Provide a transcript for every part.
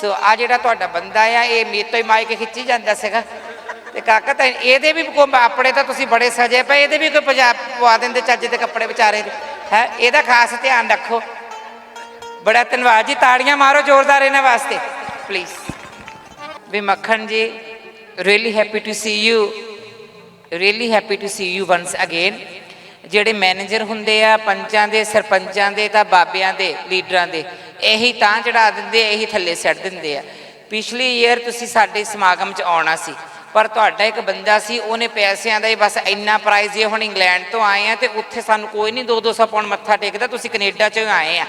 ਸੋ ਆ ਜਿਹੜਾ ਤੁਹਾਡਾ ਬੰਦਾ ਆ, ਇਹ ਮੇਰੇ ਤੋਂ ਹੀ ਮਾਈਕ ਖਿੱਚੀ ਜਾਂਦਾ ਸੀਗਾ। ਤੇ ਕਾਕਾ ਤਾਂ ਇਹਦੇ ਵੀ ਕੋਈ ਆਪਣੇ ਤਾਂ ਤੁਸੀਂ ਬੜੇ ਸਜੇ ਪਏ, ਇਹਦੇ ਵੀ ਕੋਈ ਪੰਜਾਬ ਪਵਾ ਦਿੰਦੇ ਚੱਜ ਦੇ ਕੱਪੜੇ ਵਿਚਾਰੇ ਦੇ। ਹੈ, ਇਹਦਾ ਖਾਸ ਧਿਆਨ ਰੱਖੋ। ਬੜਾ ਧੰਨਵਾਦ ਜੀ, ਤਾੜੀਆਂ ਮਾਰੋ ਜ਼ੋਰਦਾਰ ਇਹਨਾਂ ਵਾਸਤੇ। Please we Makhan ji really happy to see you really happy to see you once again ਜਿਹੜੇ ਮੈਨੇਜਰ ਹੁੰਦੇ ਆ, ਪੰਚਾਂ ਦੇ, ਸਰਪੰਚਾਂ ਦੇ, ਤਾਂ ਬਾਬਿਆਂ ਦੇ ਲੀਡਰਾਂ ਦੇ। ਇਹੀ ਤਾਂ ਚੜਾ ਦਿੰਦੇ ਆ, ਇਹੀ ਥੱਲੇ ਸੱਟ ਦਿੰਦੇ ਆ। ਪਿਛਲੀ ਈਅਰ ਤੁਸੀਂ ਸਾਡੇ ਸਮਾਗਮ 'ਚ ਆਉਣਾ ਸੀ ਪਰ ਤੁਹਾਡਾ ਇੱਕ ਬੰਦਾ ਸੀ ਉਹਨੇ ਪੈਸਿਆਂ ਦਾ ਹੀ ਬਸ ਇੰਨਾ ਪ੍ਰਾਈਜ਼ ਇਹ ਹੁਣ ਇੰਗਲੈਂਡ ਤੋਂ ਆਏ ਆ ਤੇ ਉੱਥੇ ਸਾਨੂੰ ਕੋਈ ਨਹੀਂ 2-200 ਪਾਉਣ ਮੱਥਾ ਟੇਕਦਾ ਤੁਸੀਂ ਕੈਨੇਡਾ 'ਚੋਂ ਆਏ ਆ।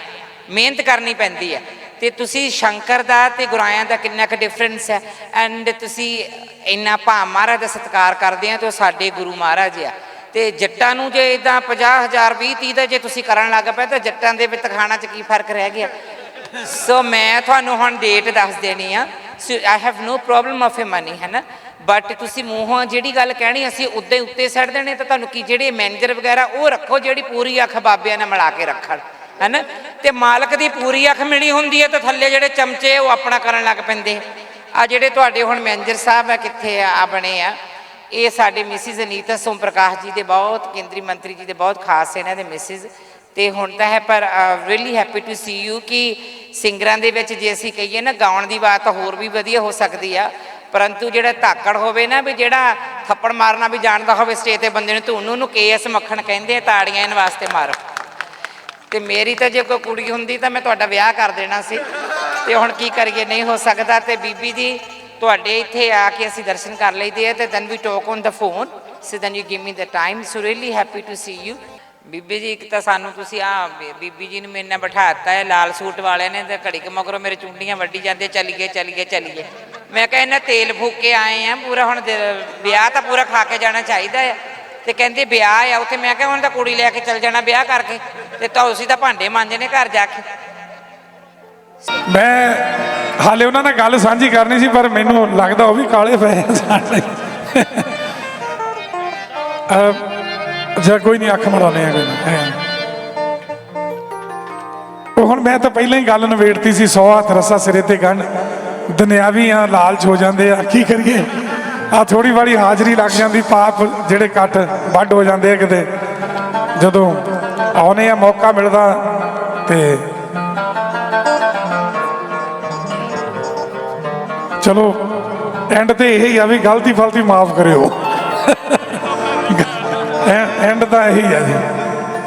ਮਿਹਨਤ ਕਰਨੀ ਪੈਂਦੀ ਹੈ ਤੇ ਤੁਸੀਂ ਸ਼ੰਕਰ ਦਾ ਤੇ ਗੁਰਾਇਆਂ ਦਾ ਕਿੰਨਾ ਕੁ ਡਿਫਰੈਂਸ ਹੈ ਐਂਡ ਤੁਸੀਂ ਇੰਨਾ ਭਾ ਮਹਾਰਾਜ ਦਾ ਸਤਿਕਾਰ ਕਰਦੇ ਆ ਤੇ ਉਹ ਸਾਡੇ ਗੁਰੂ ਮਹਾਰਾਜ ਆ। ਤੇ ਜੱਟਾਂ ਨੂੰ ਜੇ ਇਦਾਂ 50000 20 30 ਦਾ ਜੇ ਤੁਸੀਂ ਕਰਨ ਲੱਗ ਪਏ ਤਾਂ ਜੱਟਾਂ ਦੇ ਵਿੱਚ ਤਖਾਣਾ 'ਚ ਕੀ ਫ਼ਰਕ ਰਹਿ ਗਿਆ? ਸੋ ਮੈਂ ਤੁਹਾਨੂੰ ਹੁਣ ਡੇਟ ਦੱਸ ਦੇਣੀ ਆ। I have no problem of money ਹੈ ਨਾ? ਬਟ ਤੁਸੀਂ ਮੂੰਹੋਂ ਜਿਹੜੀ ਗੱਲ ਕਹਿਣੀ, ਅਸੀਂ ਉੱਤੇ ਉੱਤੇ ਛੱਡ ਦੇਣੇ, ਤਾਂ ਤੁਹਾਨੂੰ ਕੀ ਜਿਹੜੇ ਮੈਨੇਜਰ ਵਗੈਰਾ, ਉਹ ਰੱਖੋ ਜਿਹੜੀ ਪੂਰੀ ਅੱਖ ਬਾਬਿਆਂ ਨਾਲ ਮਿਲਾ ਕੇ ਰੱਖਣ ਹੈਨਾ ਤੇ ਮਾਲਕ ਦੀ ਪੂਰੀ ਅੱਖ ਮਿਲੀ ਹੁੰਦੀ ਹੈ, ਤਾਂ ਥੱਲੇ ਜਿਹੜੇ ਚਮਚੇ, ਉਹ ਆਪਣਾ ਕਰਨ ਲੱਗ ਪੈਂਦੇ। ਆ ਜਿਹੜੇ ਤੁਹਾਡੇ ਹੁਣ ਮੈਨੇਜਰ ਸਾਹਿਬ ਆ, ਕਿੱਥੇ ਆ ਆਪਣੇ ਆ। ਇਹ ਸਾਡੇ ਮਿਸਿਸ ਅਨੀਤਾ ਸੋਮ ਪ੍ਰਕਾਸ਼ ਜੀ ਦੇ ਬਹੁਤ, ਕੇਂਦਰੀ ਮੰਤਰੀ ਜੀ ਦੇ ਬਹੁਤ ਖਾਸ ਇਹਨਾਂ ਦੇ ਮਿਸਿਸ ਤੇ ਹੁਣ ਤਾਂ ਹੈ, ਪਰ really happy to see you ਕਿ ਸਿੰਗਰਾਂ ਦੇ ਵਿੱਚ ਜੇ ਅਸੀਂ ਕਹੀਏ ਨਾ ਗਾਉਣ ਦੀ ਬਾਤ ਤਾਂ ਹੋਰ ਵੀ ਵਧੀਆ ਹੋ ਸਕਦੀ ਆ। ਪਰੰਤੂ ਜਿਹੜਾ ਧਾਕੜ ਹੋਵੇ ਨਾ ਵੀ ਜਿਹੜਾ ਥੱਪੜ ਮਾਰਨਾ ਵੀ ਜਾਣਦਾ ਹੋਵੇ ਸਟੇਜ ਤੇ ਬੰਦੇ ਨੂੰ ਤੇ ਉਹਨੂੰ ਨੂੰ ਕੇਐਸ ਮੱਖਣ ਕਹਿੰਦੇ ਆ, ਤਾੜੀਆਂ ਇਹਨਾਂ ਵਾਸਤੇ ਮਾਰੋ। ਤੇ ਮੇਰੀ ਤਾਂ ਜੇ ਕੋਈ ਕੁੜੀ ਹੁੰਦੀ ਤਾਂ ਮੈਂ ਤੁਹਾਡਾ ਵਿਆਹ ਕਰ ਦੇਣਾ ਸੀ। ਤੇ ਹੁਣ ਕੀ ਕਰੀਏ, ਨਹੀਂ ਹੋ ਸਕਦਾ ਤੇ ਬੀਬੀ ਜੀ ਤੁਹਾਡੇ ਇੱਥੇ ਆ ਕੇ ਅਸੀਂ ਦਰਸ਼ਨ ਕਰ ਲਈਦੇ ਆ ਤੇ then we talk on the phone so then you give me the time so really happy to see you ਬੀਬੀ ਜੀ, ਇੱਕ ਤਾਂ ਸਾਨੂੰ ਤੁਸੀਂ ਆ ਬੀਬੀ ਜੀ ਨੂੰ ਮੇਰੇ ਨਾਲ ਬਿਠਾਤਾ ਹੈ ਲਾਲ ਸੂਟ ਵਾਲਿਆਂ ਨੇ ਤੇ ਘੜੀ ਕੁ ਮਗਰੋਂ ਮੇਰੇ ਚੁੰਡੀਆਂ ਵੱਡੀ ਜਾਂਦੇ, ਚੱਲੀਏ ਚੱਲੀਏ ਚੱਲੀਏ। ਮੈਂ ਕਿਹਾ ਇਹਨਾਂ ਤੇਲ ਫੂਕ ਕੇ ਆਏ ਆ, ਪੂਰਾ ਹੁਣ ਵਿਆਹ ਤਾਂ ਪੂਰਾ ਖਾ ਕੇ ਜਾਣਾ ਚਾਹੀਦਾ ਹੈ ਤੇ ਕਹਿੰਦੇ ਵਿਆਹ ਆ, ਉੱਥੇ ਮੈਂ ਕਿਹਾ ਹੁਣ ਤਾਂ ਕੁੜੀ ਲੈ ਕੇ ਚੱਲ ਜਾਣਾ ਵਿਆਹ ਕਰਕੇ, ਤੇ ਤੁਸੀਂ ਤਾਂ ਭਾਂਡੇ ਮਾਂਜਣੇ ਘਰ ਜਾ ਕੇ। ਮੈਂ ਹਾਲੇ ਉਹਨਾਂ ਨਾਲ ਗੱਲ ਸਾਂਝੀ ਕਰਨੀ ਸੀ, ਪਰ ਮੈਨੂੰ ਲੱਗਦਾ ਉਹ ਵੀ ਕਾਲੇ ਪਏ ਸਾਡੇ। ਅਹ ਕੋਈ ਨਹੀਂ ਅੱਖ ਮਰਾਉਣੇ ਆ ਕੋਈ ਨਹੀਂ ਹੁਣ ਮੈਂ ਤਾਂ ਪਹਿਲਾਂ ਹੀ ਗੱਲ ਨਵੇੜਤੀ ਸੀ 100 ਹੱਥ ਰਸਾ ਸਿਰੇ ਤੇ ਗੰਢ ਦੁਨਿਆਵੀ ਆ ਲਾਲਚ ਹੋ ਜਾਂਦੇ ਆ, ਕੀ ਕਰੀਏ? ਆ ਥੋੜੀ ਵਾਲੀ ਹਾਜ਼ਰੀ ਲੱਗ ਜਾਂਦੀ, ਪਾਪ ਜਿਹੜੇ ਕੱਟ ਵੱਡ ਹੋ ਜਾਂਦੇ ਆ ਕਿਤੇ। ਜਦੋਂ ਆਉਨੇ ਆ, ਮੌਕਾ ਮਿਲਦਾ ਤੇ ਚਲੋ ਐਂਡ ਤੇ ਇਹ ਹੀ ਆ ਵੀ ਗਲਤੀ ਫਲਤੀ ਮਾਫ ਕਰਿਓ। ਐਂਡ ਤਾਂ ਇਹੀ ਆ ਜੀ।